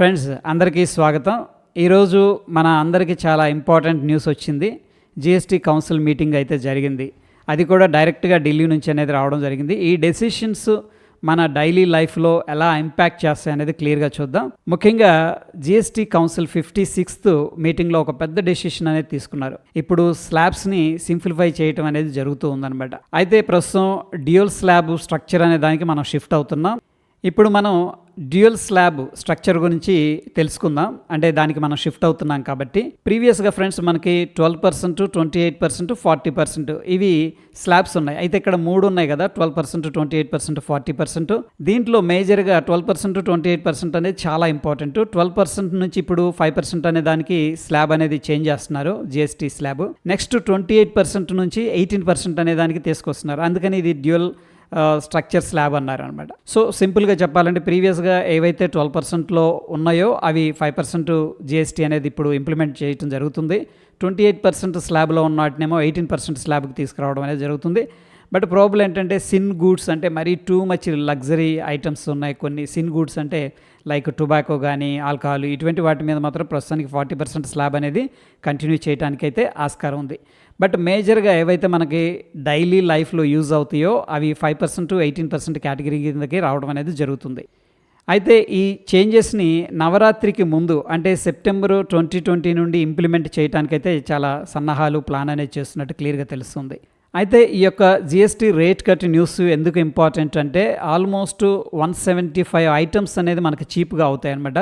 Friends అందరికీ స్వాగతం. ఈరోజు మన అందరికీ చాలా ఇంపార్టెంట్ న్యూస్ వచ్చింది. జిఎస్టీ కౌన్సిల్ మీటింగ్ అయితే జరిగింది. అది కూడా డైరెక్ట్గా ఢిల్లీ నుంచి అనేది రావడం జరిగింది. ఈ డెసిషన్స్ మన డైలీ లైఫ్లో ఎలా ఇంపాక్ట్ చేస్తాయి అనేది క్లియర్గా చూద్దాం. ముఖ్యంగా జిఎస్టీ కౌన్సిల్ ఫిఫ్టీ సిక్స్త్ మీటింగ్లో ఒక పెద్ద డెసిషన్ అనేది తీసుకున్నారు. ఇప్పుడు స్లాబ్స్ని సింప్లిఫై చేయటం అనేది జరుగుతూ ఉందన్నమాట. అయితే ప్రస్తుతం డ్యూయల్ స్లాబ్ స్ట్రక్చర్ అనే దానికి మనం షిఫ్ట్ అవుతున్నాం. ఇప్పుడు మనం డ్యూయల్ స్లాబ్ స్ట్రక్చర్ గురించి తెలుసుకుందాం. అంటే దానికి మనం షిఫ్ట్ అవుతున్నాం కాబట్టి. ప్రీవియస్గా ఫ్రెండ్స్ మనకి twelve percent twenty eight percent forty percent ఇవి స్లాబ్స్ ఉన్నాయి. అయితే ఇక్కడ మూడు ఉన్నాయి కదా. Twelve percent twenty eight percent forty percent. దీంట్లో మేజర్గా twelve percent twenty eight percent అనేది చాలా ఇంపార్టెంట్. ట్వెల్వ్ పర్సెంట్ నుంచి ఇప్పుడు ఫైవ్ పర్సెంట్ అనే దానికి స్లాబ్ అనేది చేంజ్ చేస్తున్నారు. GST slab. Next twenty eight percent నుంచి ఎయిటీన్ పర్సెంట్ అనే దానికి తీసుకొస్తున్నారు. అందుకని ఇది డ్యూయల్ స్ట్రక్చర్ స్లాబ్ అన్నారు అనమాట. సో సింపుల్గా చెప్పాలంటే ప్రీవియస్గా ఏవైతే ట్వెల్వ్ పర్సెంట్లో ఉన్నాయో అవి ఫైవ్ పర్సెంట్ జిఎస్టీ అనేది ఇప్పుడు ఇంప్లిమెంట్ చేయడం జరుగుతుంది. ట్వంటీ ఎయిట్ పర్సెంట్ స్లాబ్లో ఉన్న వాటినేమో ఎయిటీన్ పర్సెంట్ స్లాబ్కి తీసుకురావడం అనేది జరుగుతుంది. బట్ ప్రాబ్లం ఏంటంటే సిన్ గూడ్స్ అంటే మరీ టూ మచ్ లగ్జరీ ఐటమ్స్ ఉన్నాయి. కొన్ని సిన్ గూడ్స్ అంటే లైక్ టొబాకో కానీ ఆల్కహాల్ ఇటువంటి వాటి మీద మాత్రం ప్రస్తుతానికి ఫార్టీ పర్సెంట్ స్లాబ్ అనేది కంటిన్యూ చేయడానికైతే ఆస్కారం ఉంది. బట్ మేజర్గా ఏవైతే మనకి డైలీ లైఫ్లో యూజ్ అవుతాయో అవి five percent eighteen percent category కిందకి రావడం అనేది జరుగుతుంది. అయితే ఈ చేంజెస్ని నవరాత్రికి ముందు అంటే సెప్టెంబరు ట్వంటీ ట్వంటీ నుండి ఇంప్లిమెంట్ చేయడానికైతే చాలా సన్నాహాలు ప్లాన్ అనేది చేస్తున్నట్టు క్లియర్గా తెలుస్తుంది. అయితే ఈ యొక్క జిఎస్టీ రేట్ కట్ న్యూస్ ఎందుకు ఇంపార్టెంట్ అంటే almost one seventy five items అనేది మనకి చీప్గా అవుతాయి అనమాట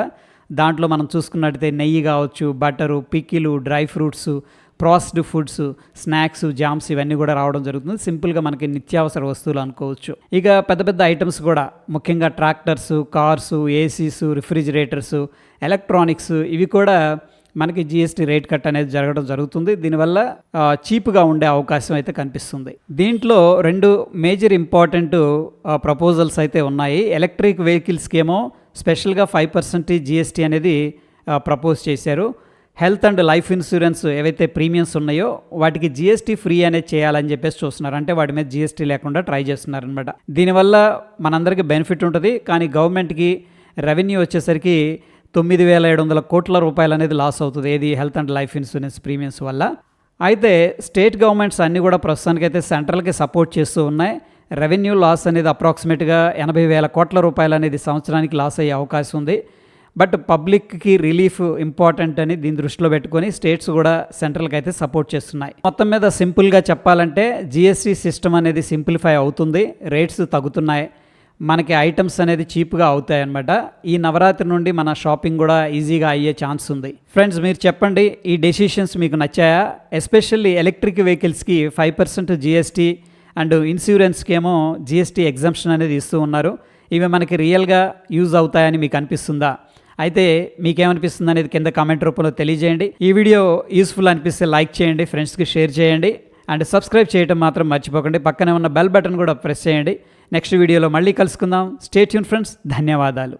దాంట్లో మనం చూసుకున్నట్టయితే నెయ్యి కావచ్చు butter pickles dry fruits processed foods snacks jams ఇవన్నీ కూడా రావడం జరుగుతుంది. సింపుల్గా మనకి నిత్యావసర వస్తువులు అనుకోవచ్చు. ఇక పెద్ద పెద్ద ఐటమ్స్ కూడా ముఖ్యంగా tractors cars ACs refrigerators electronics ఇవి కూడా మనకి జిఎస్టీ రేట్ కట్ అనేది జరగడం జరుగుతుంది. దీనివల్ల చీప్గా ఉండే అవకాశం అయితే కనిపిస్తుంది. దీంట్లో రెండు మేజర్ ఇంపార్టెంట్ ప్రపోజల్స్ అయితే ఉన్నాయి. ఎలక్ట్రిక్ వెహికల్స్కి ఏమో స్పెషల్గా ఫైవ్ పర్సెంట్ జిఎస్టీ అనేది ప్రపోజ్ చేశారు. హెల్త్ అండ్ లైఫ్ ఇన్సూరెన్స్ ఏవైతే ప్రీమియమ్స్ ఉన్నాయో వాటికి జిఎస్టీ ఫ్రీ అనేది చేయాలని చెప్పేసి చూస్తున్నారు. అంటే వాటి మీద జిఎస్టీ లేకుండా ట్రై చేస్తున్నారు అనమాట దీనివల్ల మనందరికీ బెనిఫిట్ ఉంటుంది. కానీ గవర్నమెంట్కి రెవెన్యూ వచ్చేసరికి తొమ్మిది వేల ఏడు వందల కోట్ల రూపాయలు అనేది లాస్ అవుతుంది. ఏది? Health and life insurance premiums వల్ల. అయితే స్టేట్ గవర్నమెంట్స్ అన్నీ కూడా ప్రస్తుతానికైతే సెంట్రల్కి సపోర్ట్ చేస్తూ ఉన్నాయి. రెవెన్యూ లాస్ అనేది అప్రాక్సిమేట్గా ఎనభై వేల కోట్ల రూపాయలు అనేది సంవత్సరానికి లాస్ అయ్యే అవకాశం ఉంది. బట్ పబ్లిక్కి రిలీఫ్ ఇంపార్టెంట్ అని దీని దృష్టిలో పెట్టుకొని స్టేట్స్ కూడా సెంట్రల్కి అయితే సపోర్ట్ చేస్తున్నాయి. మొత్తం మీద సింపుల్గా చెప్పాలంటే జిఎస్టీ సిస్టమ్ అనేది సింప్లిఫై అవుతుంది. రేట్స్ తగ్గుతున్నాయి. మనకి ఐటమ్స్ అనేది చీప్గా అవుతాయి అనమాట ఈ నవరాత్రి నుండి మన షాపింగ్ కూడా ఈజీగా అయ్యే ఛాన్స్ ఉంది. ఫ్రెండ్స్ మీరు చెప్పండి ఈ డెసిషన్స్ మీకు నచ్చాయా? ఎస్పెషల్లీ ఎలక్ట్రిక్ వెహికల్స్కి ఫైవ్ పర్సెంట్ జిఎస్టీ అండ్ ఇన్సూరెన్స్కి ఏమో జిఎస్టీ ఎగ్జామ్షన్ అనేది ఇస్తూ ఉన్నారు. ఇవి మనకి రియల్గా యూజ్ అవుతాయని మీకు అనిపిస్తుందా? అయితే మీకేమనిపిస్తుంది అనేది కింద కామెంట్ రూపంలో తెలియజేయండి. ఈ వీడియో యూస్ఫుల్ అనిపిస్తే లైక్ చేయండి ఫ్రెండ్స్కి షేర్ చేయండి. అండ్ సబ్స్క్రైబ్ చేయడం మాత్రం మర్చిపోకండి. పక్కనే ఉన్న బెల్ బటన్ కూడా ప్రెస్ చేయండి. నెక్స్ట్ వీడియోలో మళ్ళీ కలుసుకుందాం. స్టేట్యూన్ ఫ్రెండ్స్ ధన్యవాదాలు.